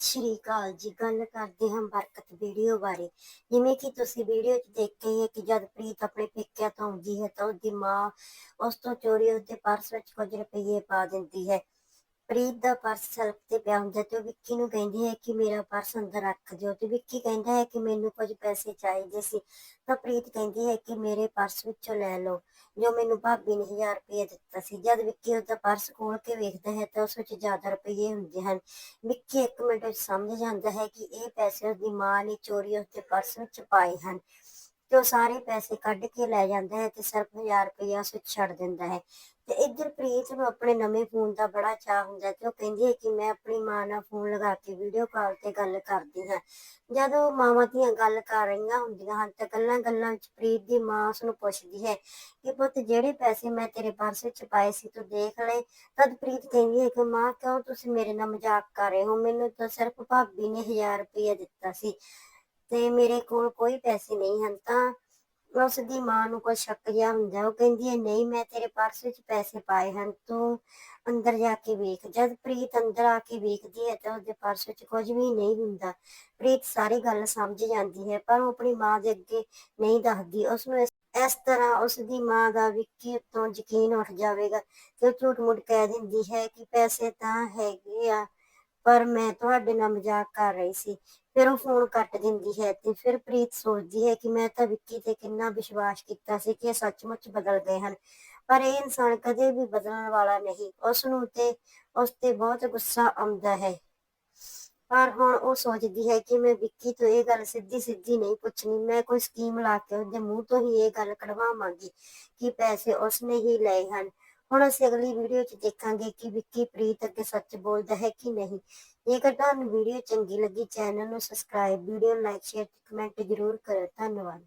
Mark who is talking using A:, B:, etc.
A: ਸ਼੍ਰੀ ਅਕਾਲ ਜੀ, ਗੱਲ ਕਰਦੇ ਹਾਂ ਬਰਕਤ ਵੀਡੀਓ ਬਾਰੇ। ਜਿਵੇਂ ਕਿ ਤੁਸੀਂ ਵੀਡੀਓ 'ਚ ਦੇਖਿਆ ਹੀ ਹੈ ਕਿ ਜਦ ਪ੍ਰੀਤ ਆਪਣੇ ਪੇਕਿਆਂ ਤੋਂ ਆਉਂਦੀ ਹੈ ਤਾਂ ਉਹਦੀ ਮਾਂ ਉਸ ਤੋਂ ਚੋਰੀ ਉਸਦੇ ਪਰਸ ਵਿੱਚ ਕੁਝ ਰੁਪਏ ਪਾ ਦਿੰਦੀ ਹੈ। ਪ੍ਰੀਤ ਦਾ ਪਰਸ ਸਲਫ ਤੇ ਪਿਆ ਹੁੰਦਾ ਤੇ ਉਹ ਵਿੱਕੀ ਨੂੰ ਕਹਿੰਦੀ ਹੈ ਕਿ ਮੇਰਾ ਪਰਸ ਅੰਦਰ ਰੱਖ ਦਿਓ ਤੇ ਵਿੱਕੀ ਕਹਿੰਦਾ ਹੈ ਕਿ ਮੈਨੂੰ ਕੁਝ ਪੈਸੇ ਚਾਹੀਦੇ ਸੀ। ਤਾਂ ਪ੍ਰੀਤ ਕਹਿੰਦੀ ਹੈ ਕਿ ਮੇਰੇ ਪਰਸ ਵਿੱਚੋਂ ਲੈ ਲਓ, ਜੋ ਮੈਨੂੰ ਭਾਬੀ ਨੇ 1000 ਰੁਪਏ ਦਿੱਤਾ ਸੀ। ਜਦ ਵਿੱਕੀ ਉਹਦਾ ਪਰਸ ਖੋਲ ਕੇ ਵੇਖਦਾ ਹੈ ਤਾਂ ਉਸ ਵਿੱਚ ਜ਼ਿਆਦਾ ਰੁਪਏ ਹੁੰਦੇ ਹਨ। ਵਿੱਕੀ ਇੱਕ ਮਿੰਟ ਵਿੱਚ ਸਮਝ ਜਾਂਦਾ ਹੈ ਕਿ ਇਹ ਪੈਸੇ ਉਹਦੀ ਮਾਂ ਨੇ ਚੋਰੀ ਉਸਦੇ ਪਰਸ ਵਿੱਚ ਪਾਏ ਹਨ। ਤੇ ਉਹ ਸਾਰੇ ਪੈਸੇ ਕੱਢ ਕੇ ਲੈ ਜਾਂਦਾ ਹੈ ਤੇ ਸਿਰਫ 1000 ਰੁਪਇਆ ਉਸ ਵਿੱਚ ਛੱਡ ਦਿੰਦਾ ਹੈ। ਤੇ ਇੱਧਰ ਪ੍ਰੀਤ ਨੂੰ ਆਪਣੇ ਨਵੇਂ ਫੋਨ ਦਾ ਬੜਾ ਚਾਹ ਹੁੰਦਾ ਤੇ ਉਹ ਕਹਿੰਦੀ ਹੈ ਕਿ ਮੈਂ ਆਪਣੀ ਮਾਂ ਨਾਲ ਫੋਨ ਲਗਾ ਕੇ ਵੀਡੀਓ ਕਾਲ ਤੇ ਗੱਲ ਕਰਦੀ ਹਾਂ। ਜਦੋਂ ਮਾਵਾਂ ਦੀਆਂ ਗੱਲ ਕਰ ਰਹੀਆਂ ਹੁੰਦੀਆਂ ਹਨ ਤਾਂ ਗੱਲਾਂ ਗੱਲਾਂ ਵਿੱਚ ਪ੍ਰੀਤ ਦੀ ਮਾਂ ਉਸ ਨੂੰ ਪੁੱਛਦੀ ਹੈ ਕਿ ਪੁੱਤ ਜਿਹੜੇ ਪੈਸੇ ਮੈਂ ਤੇਰੇ ਪਰਸ ਵਿੱਚ ਪਾਏ ਸੀ ਤੂੰ ਦੇਖ ਲਏ ਤਦ ਪ੍ਰੀਤ ਕਹਿੰਦੀ ਹੈ ਕਿ ਮਾਂ ਕਿਉਂ ਤੁਸੀਂ ਮੇਰੇ ਨਾਲ ਮਜ਼ਾਕ ਕਰ ਰਹੇ ਹੋ? ਮੈਨੂੰ ਤਾਂ ਸਿਰਫ ਭਾਬੀ ਨੇ 1000 ਰੁਪਇਆ ਦਿੱਤਾ ਸੀ। ਤੇ ਮੇਰੇ ਕੋਲ ਕੋਈ ਪੈਸੇ ਨਹੀਂ ਹਨ ਤਾਂ ਉਸ ਦੀ ਮਾਂ ਨੂੰ ਕੋਈ ਸ਼ੱਕ ਜਿਹਾ ਹੁੰਦਾ ਉਹ ਕਹਿੰਦੀ ਹੈ, ਨਹੀਂ, ਮੈਂ ਤੇਰੇ ਪਰਸ ਵਿੱਚ ਪੈਸੇ ਪਾਏ ਹਨ, ਤੂੰ ਅੰਦਰ ਜਾ ਕੇ ਵੇਖ। ਜਦ ਪ੍ਰੀਤ ਅੰਦਰ ਆ ਕੇ ਵੇਖਦੀ ਹੈ ਤਾਂ ਉਹਦੇ ਪਰਸ ਵਿੱਚ ਕੁਝ ਵੀ ਨਹੀਂ ਹੁੰਦਾ। ਪ੍ਰੀਤ ਸਾਰੀ ਗੱਲ ਸਮਝ ਜਾਂਦੀ ਹੈ, ਪਰ ਉਹ ਆਪਣੀ ਮਾਂ ਦੇ ਅੱਗੇ ਨਹੀਂ ਦੱਸਦੀ। ਉਸ ਨੂੰ ਇਸ ਤਰ੍ਹਾਂ ਉਸ ਦੀ ਮਾਂ ਦਾ ਵਿੱਕੀ ਉੱਤੋਂ ਯਕੀਨ ਉੱਠ ਜਾਵੇਗਾ ਤੇ ਉਹ ਝੂਠ ਮੁੱਠ ਕਹਿ ਦਿੰਦੀ ਹੈ ਕਿ ਪੈਸੇ ਤਾਂ ਹੈਗੇ ਆ, ਪਰ ਮੈਂ ਤੁਹਾਡੇ ਨਾਲ ਮਜ਼ਾਕ ਕਰ ਰਹੀ ਸੀ। ਫਿਰ ਉਹ ਫੋਨ ਕੱਟ ਦਿੰਦੀ ਹੈ ਤੇ ਫਿਰ ਪ੍ਰੀਤ ਸੋਚਦੀ ਹੈ ਕਿ ਮੈਂ ਤਾਂ ਵਿੱਕੀ ਤੇ ਕਿੰਨਾ ਵਿਸ਼ਵਾਸ ਕੀਤਾ ਸੀ ਕਿ ਇਹ ਸੱਚਮੁੱਚ ਬਦਲ ਗਏ ਹਨ। ਪਰ ਇਹ ਇਨਸਾਨ ਕਦੇ ਵੀ ਬਦਲਣ ਵਾਲਾ ਨਹੀਂ। ਉਸ ਨੂੰ ਤੇ, ਉਸ ਤੇ ਬਹੁਤ ਗੁੱਸਾ ਆਉਂਦਾ ਹੈ। ਪਰ ਹੁਣ ਉਹ ਸੋਚਦੀ ਹੈ ਕਿ ਮੈਂ ਵਿੱਕੀ ਤੋਂ ਇਹ ਗੱਲ ਸਿੱਧੀ ਸਿੱਧੀ ਨਹੀਂ ਪੁੱਛਣੀ। ਮੈਂ ਕੋਈ ਸਕੀਮ ਲਾ ਕੇ ਉਹਦੇ ਮੂੰਹ ਤੋਂ ਹੀ ਇਹ ਗੱਲ ਕਢਵਾਵਾਂਗੀ ਕਿ ਪੈਸੇ ਉਸਨੇ ਹੀ ਲਏ ਹਨ। ਹੁਣ ਅਸੀਂ ਅਗਲੀ ਵੀਡੀਓ 'ਚ ਦੇਖਾਂਗੇ ਕਿ ਵਿੱਕੀ ਪ੍ਰੀਤ ਅੱਗੇ ਸੱਚ ਬੋਲਦਾ ਹੈ ਕਿ ਨਹੀਂ। ਜੇਕਰ ਤੁਹਾਨੂੰ ਵੀਡੀਓ ਚੰਗੀ ਲੱਗੀ, ਚੈਨਲ ਨੂੰ ਸਬਸਕ੍ਰਾਈਬ, ਵੀਡੀਓ ਲਾਈਕ ਸ਼ੇਅਰ ਤੇ ਕਮੈਂਟ ਜ਼ਰੂਰ ਕਰੋ ਧੰਨਵਾਦ।